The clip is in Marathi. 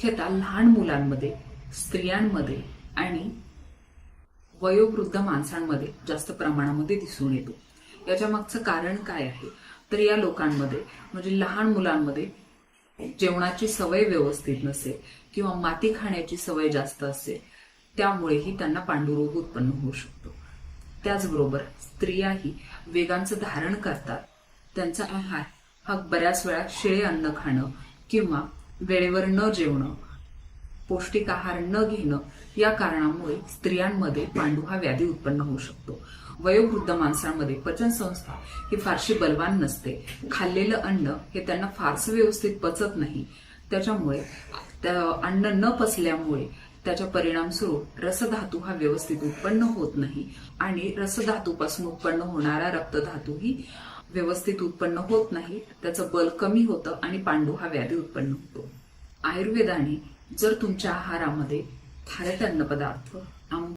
मुख्यतः लहान मुलांमध्ये स्त्रियांमध्ये आणि वयोवृद्ध माणसांमध्ये जास्त प्रमाणामध्ये दिसून येतो. याच्या मागचं कारण काय आहे? तर या लोकांमध्ये म्हणजे लहान मुलांमध्ये जेवणाची सवय व्यवस्थित नसेल किंवा माती खाण्याची सवय जास्त असेल त्यामुळेही त्यांना पांडुरोग उत्पन्न होऊ शकतो. त्याचबरोबर स्त्रियाही वेगांचं धारण करतात. त्यांचा आहार हा बऱ्याच वेळा शिळे अन्न खाणं किंवा वेळेवर न जेवणं पौष्टिक आहार न घेणं या कारणामुळे स्त्रियांमध्ये पांडू हा व्याधी उत्पन्न होऊ शकतो. वयोवृद्ध माणसांमध्ये पचन संस्था ही फारशी बलवान नसते. खाल्लेलं अन्न हे त्यांना फारसं व्यवस्थित पचत नाही. त्याच्यामुळे त्या अन्न न पचल्यामुळे त्याच्या परिणामस्वरूप रसधातू हा व्यवस्थित उत्पन्न होत नाही आणि रसधातूपासून उत्पन्न होणारा रक्तधातूही व्यवस्थित उत्पन्न होत नाही त्याचं बल कमी होतं आणि पांडू हा व्याधी उत्पन्न होतो. आयुर्वेदाने जर तुमच्या आहारामध्ये खारट अन्नपदार्थ